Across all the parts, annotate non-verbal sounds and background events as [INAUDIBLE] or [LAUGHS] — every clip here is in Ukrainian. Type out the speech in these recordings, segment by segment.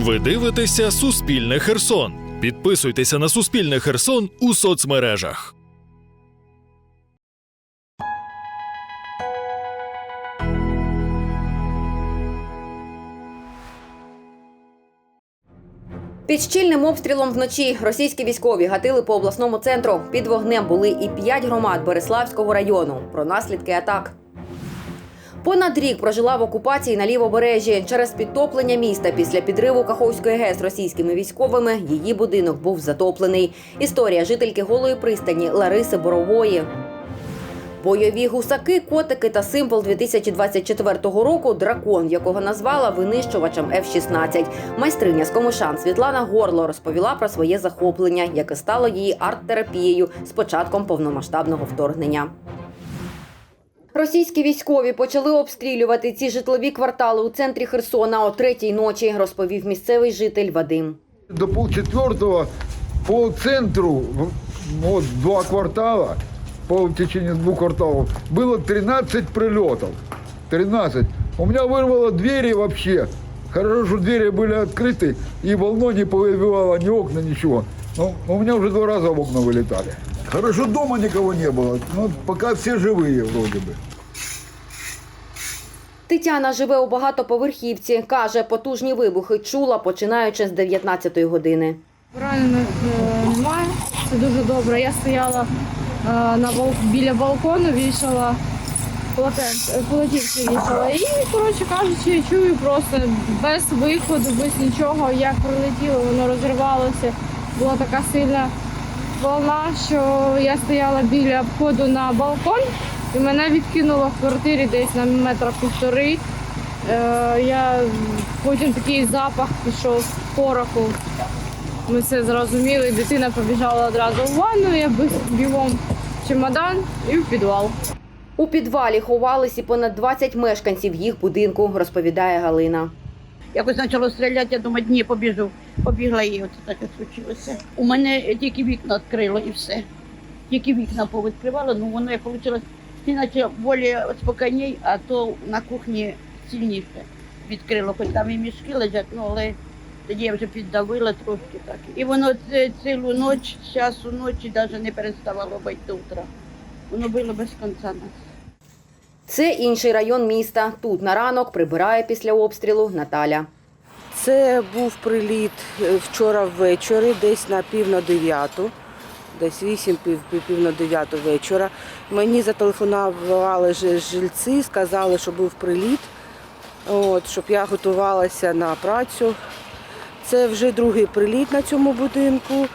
Ви дивитеся Суспільне Херсон. Підписуйтеся на Суспільне Херсон у соцмережах. Під щільним обстрілом вночі російські військові гатили по обласному центру. Під вогнем були і п'ять громад Береславського району. Про наслідки атак. Понад рік прожила в окупації на лівобережжі. Через підтоплення міста після підриву Каховської ГЕС російськими військовими її будинок був затоплений. Історія жительки голої пристані Лариси Борової. Бойові гусаки, котики та символ 2024 року дракон, якого назвала винищувачем F-16. Майстриня з Комишан Світлана Горло розповіла про своє захоплення, яке стало її арт-терапією з початком повномасштабного вторгнення. Російські військові почали обстрілювати ці житлові квартали у центрі Херсона о третій ночі, розповів місцевий житель Вадим. До полчетвертого по центру, в- вот два квартала, по в течение двух кварталов, было 13 прилетов. 13. У меня вырвало двери вообще. Хорошо, что двери были открыты, и волной не повыбивало ни окна, ничего. Но у меня уже два раза в окна вылетали. Хорошо, дома никого не было. Ну, пока все живые вроде бы. Тетяна живе у багатоповерхівці. Каже, потужні вибухи чула, починаючи з 19-ї години. Поранених е, немає, це дуже добре. Я стояла е, на бал- біля балкону, вішала полотенце, е, полотенце вішала. І, коротше кажучи, чую просто без виходу, без нічого, як прилетіло, воно розривалося. Була така сильна волна, що я стояла біля входу на балкон і мене відкинуло в квартирі десь на метра півтори. Е, я потім такий запах пішов пороху. Ми все зрозуміли, дитина побіжала одразу в ванну, я бігом чемодан і в підвал. У підвалі ховались і понад 20 мешканців їх будинку, розповідає Галина. Якось почало стріляти, я думаю, ні, побіжу. Побігла і от таке случилося. У мене тільки вікна відкрило і все. Тільки вікна повідкривало, ну воно як вийшло, іначе більш спокійніше, а то на кухні сильніше відкрило, хоч там і мішки лежать, ну але тоді я вже піддавила трошки так. І воно цілу ніч, з часу ночі навіть не переставало бити утра. Воно було без кінця нас. Це інший район міста. Тут на ранок прибирає після обстрілу Наталя. Це був приліт е, вчора ввечері, десь на пів на дев'яту, десь вісім пів, пів, на дев'яту вечора. Мені зателефонували жильці, сказали, що був приліт, от, щоб я готувалася на працю. Це вже другий приліт на цьому будинку.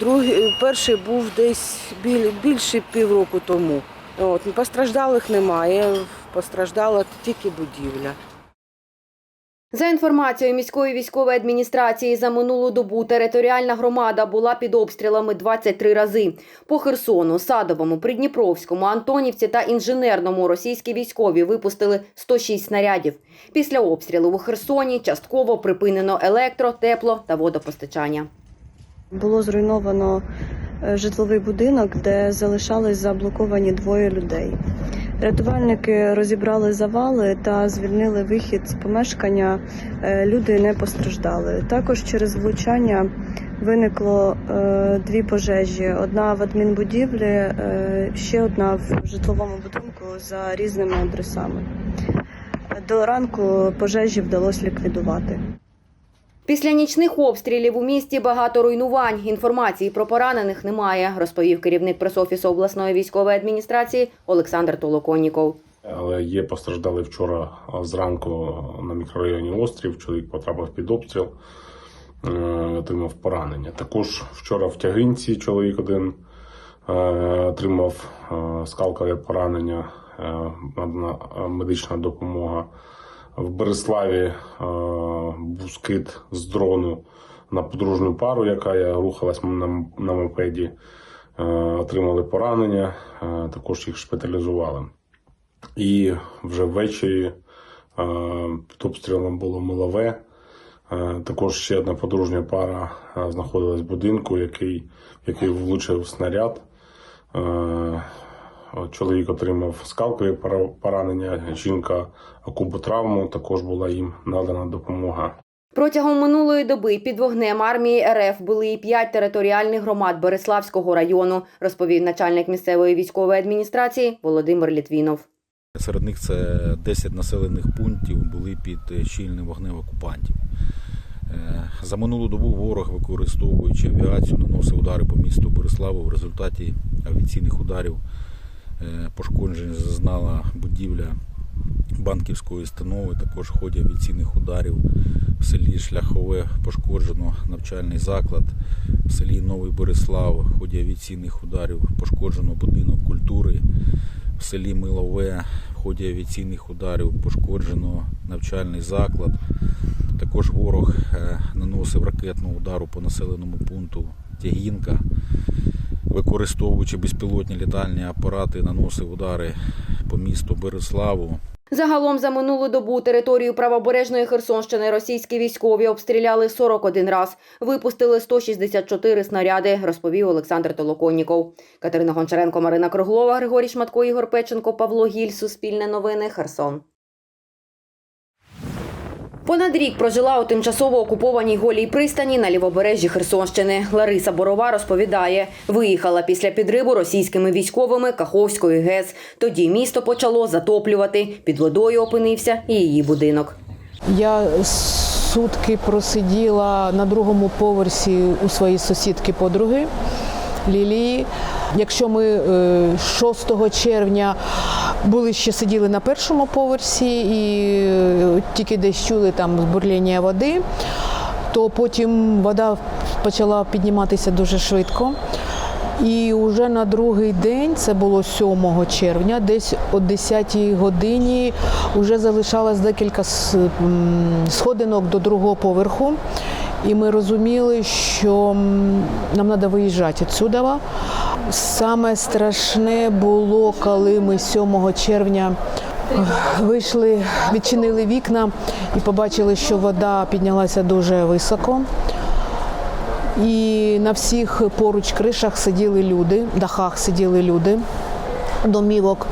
Другий, перший був десь біль, більше півроку тому. От, постраждалих немає, постраждала тільки будівля. За інформацією міської військової адміністрації, за минулу добу територіальна громада була під обстрілами 23 рази. По Херсону, Садовому, Придніпровському, Антонівці та інженерному російські військові випустили 106 снарядів. Після обстрілу у Херсоні частково припинено електро, тепло та водопостачання. Було зруйновано житловий будинок, де залишались заблоковані двоє людей. Рятувальники розібрали завали та звільнили вихід з помешкання. Е, Люди не постраждали. Також через влучання виникло е, дві пожежі: одна в адмінбудівлі, е, ще одна в житловому будинку за різними адресами. До ранку пожежі вдалося ліквідувати. Після нічних обстрілів у місті багато руйнувань. Інформації про поранених немає, розповів керівник пресофісу обласної військової адміністрації Олександр Толоконніков. Але є постраждали вчора зранку на мікрорайоні Острів. Чоловік потрапив під обстріл, е, отримав поранення. Також вчора в Тягинці чоловік один е, отримав е, скалкове поранення, медична допомога. В Береславі е, був скид з дрону на подружню пару, яка рухалась на, мопеді. Е, отримали поранення, е, також їх шпиталізували. І вже ввечері під обстрілом було милове. Також ще одна подружня пара знаходилась в будинку, який, який влучив снаряд. Чоловік отримав скалкові поранення, жінка окупотравму, також була їм надана допомога. Протягом минулої доби під вогнем армії РФ були і п'ять територіальних громад Береславського району, розповів начальник місцевої військової адміністрації Володимир Літвінов. Серед них це 10 населених пунктів були під щільним вогнем окупантів. Е, За минулу добу ворог, використовуючи авіацію, наносив удари по місту Бориславу. В результаті авіаційних ударів пошкоджень зазнала будівля банківської установи. Також в ході авіаційних ударів в селі Шляхове пошкоджено навчальний заклад. В селі Новий Борислав в ході авіаційних ударів пошкоджено будинок культури. В селі Милове в ході авіаційних ударів пошкоджено навчальний заклад. Також ворог е, наносив ракетного удару по населеному пункту Тягінка, використовуючи безпілотні літальні апарати, наносив удари по місту Береславу. Загалом за минулу добу територію правобережної Херсонщини російські військові обстріляли 41 раз, випустили 164 снаряди, розповів Олександр Толоконніков. Катерина Гончаренко, Марина Круглова, Григорій Шматко, Ігор Печенко, Павло Гіль. Суспільне новини. Херсон. Понад рік прожила у тимчасово окупованій голій пристані на лівобережжі Херсонщини. Лариса Борова розповідає, виїхала після підриву російськими військовими Каховської ГЕС. Тоді місто почало затоплювати. Під водою опинився і її будинок. Я сутки просиділа на другому поверсі у своїй сусідки подруги Лілії. Якщо ми е, 6 червня були ще сиділи на першому поверсі і е, тільки десь чули там бурління води, то потім вода почала підніматися дуже швидко. І вже на другий день, це було 7 червня, десь о 10 годині вже залишалось декілька сходинок до другого поверху. І ми розуміли, що нам треба виїжджати відсюди. Саме страшне було, коли ми 7 червня е, вийшли, відчинили вікна і побачили, що вода піднялася дуже високо. І на всіх поруч кришах сиділи люди, дахах сиділи люди, домівок.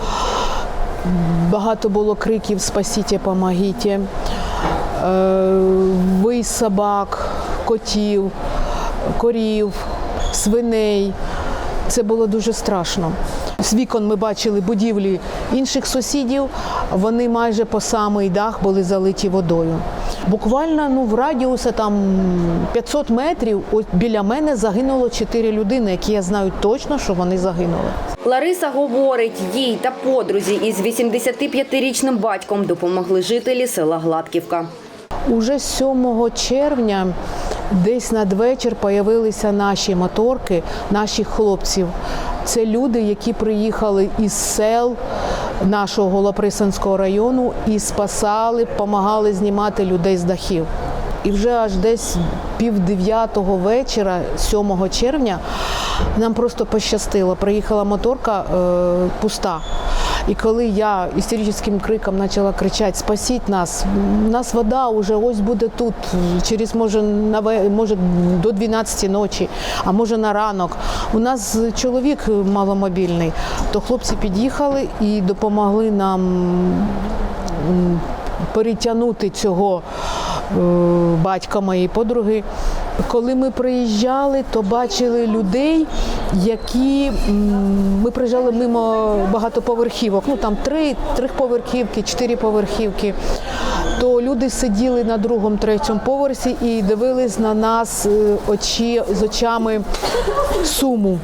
Багато було криків Спасіть, помогіть. Е, Вий собак, котів, корів, свиней. Це було дуже страшно. З вікон ми бачили будівлі інших сусідів. Вони майже по самий дах були залиті водою. Буквально ну, в радіусі там 500 метрів ось біля мене загинуло 4 людини, які я знаю точно, що вони загинули. Лариса говорить, їй та подрузі із 85-річним батьком допомогли жителі села Гладківка. Уже 7 червня десь надвечір появилися наші моторки, наших хлопців. Це люди, які приїхали із сел нашого Голоприсанського району і спасали, допомагали знімати людей з дахів. І вже аж десь пів дев'ятого вечора, 7 червня, нам просто пощастило. Приїхала моторка е, пуста. І коли я істеричним криком почала кричати Спасіть нас, у нас вода вже ось буде тут, через може, може до 12 ночі, а може на ранок. У нас чоловік маломобільний, то хлопці під'їхали і допомогли нам перетягнути цього е, батька моєї подруги. Коли ми приїжджали, то бачили людей, які ми приїжджали мимо багатоповерхівок. Ну там три, трьохповерхівки, чотири поверхівки. То люди сиділи на другому, третьому поверсі і дивились на нас е, очі з очами суму.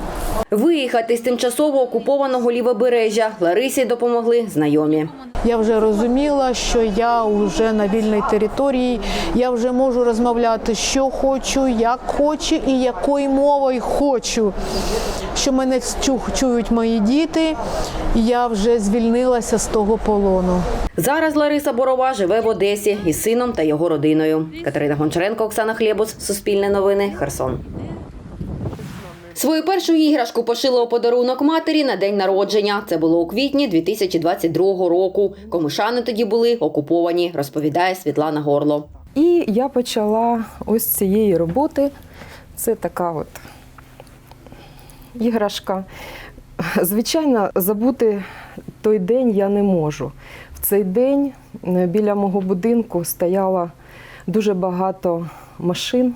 Виїхати з тимчасово окупованого лівобережжя Ларисі допомогли знайомі. Я вже розуміла, що я вже на вільній території, я вже можу розмовляти, що хочу, як хочу і якою мовою хочу. Що мене чують мої діти, і я вже звільнилася з того полону. Зараз Лариса Борова живе в Одесі із сином та його родиною. Катерина Гончаренко, Оксана Хлєбус, Суспільне новини, Херсон. Свою першу іграшку пошила у подарунок матері на день народження. Це було у квітні 2022 року. Комишани тоді були окуповані, розповідає Світлана Горло. І я почала ось цієї роботи. Це така от іграшка. Звичайно, забути той день я не можу. В цей день е, біля мого будинку стояла дуже багато машин,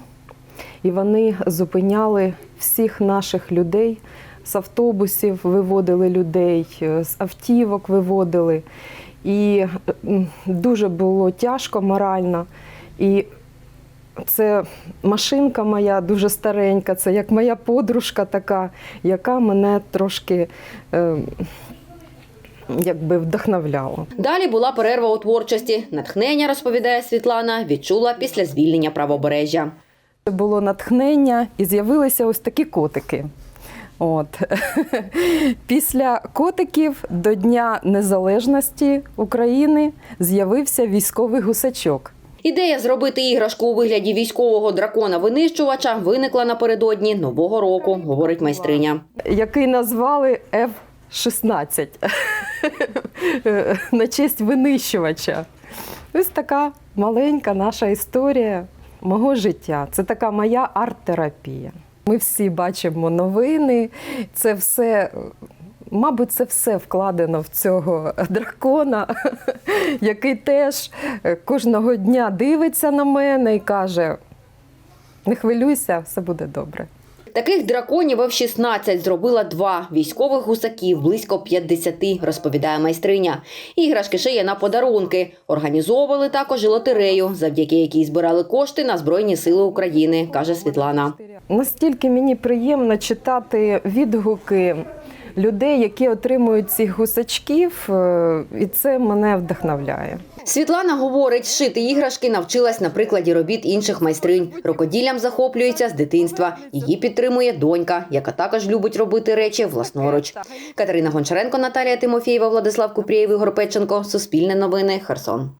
і вони зупиняли всіх наших людей. З автобусів виводили людей, е, з автівок виводили. І дуже було тяжко морально. І це машинка моя дуже старенька, це як моя подружка така, яка мене трошки е, якби вдохновляла. Далі була перерва у творчості. Натхнення, розповідає Світлана, відчула після звільнення правобережжя. Було натхнення і з'явилися ось такі котики. От. [LAUGHS] Після котиків до Дня Незалежності України з'явився військовий гусачок. Ідея зробити іграшку у вигляді військового дракона-винищувача виникла напередодні нового року, говорить майстриня. який назвали F-16 [LAUGHS] на честь винищувача. Ось така маленька наша історія мого життя. Це така моя арт-терапія. Ми всі бачимо новини, це все. Мабуть, це все вкладено в цього дракона, [LAUGHS] який теж кожного дня дивиться на мене і каже: не хвилюйся, все буде добре. Таких драконів F-16 зробила два військових гусаків, близько 50, розповідає майстриня. Іграшки шиє на подарунки. Організовували також лотерею, завдяки якій збирали кошти на Збройні Сили України, каже Світлана. Настільки мені приємно читати відгуки людей, які отримують цих гусачків, е, і це мене вдохновляє. Світлана говорить, шити іграшки навчилась на прикладі робіт інших майстринь. Рукоділлям захоплюється з дитинства. Її підтримує донька, яка також любить робити речі власноруч. Катерина Гончаренко, Наталія Тимофєєва, Владислав Купрієв, Ігор Печенко. Суспільне новини. Херсон.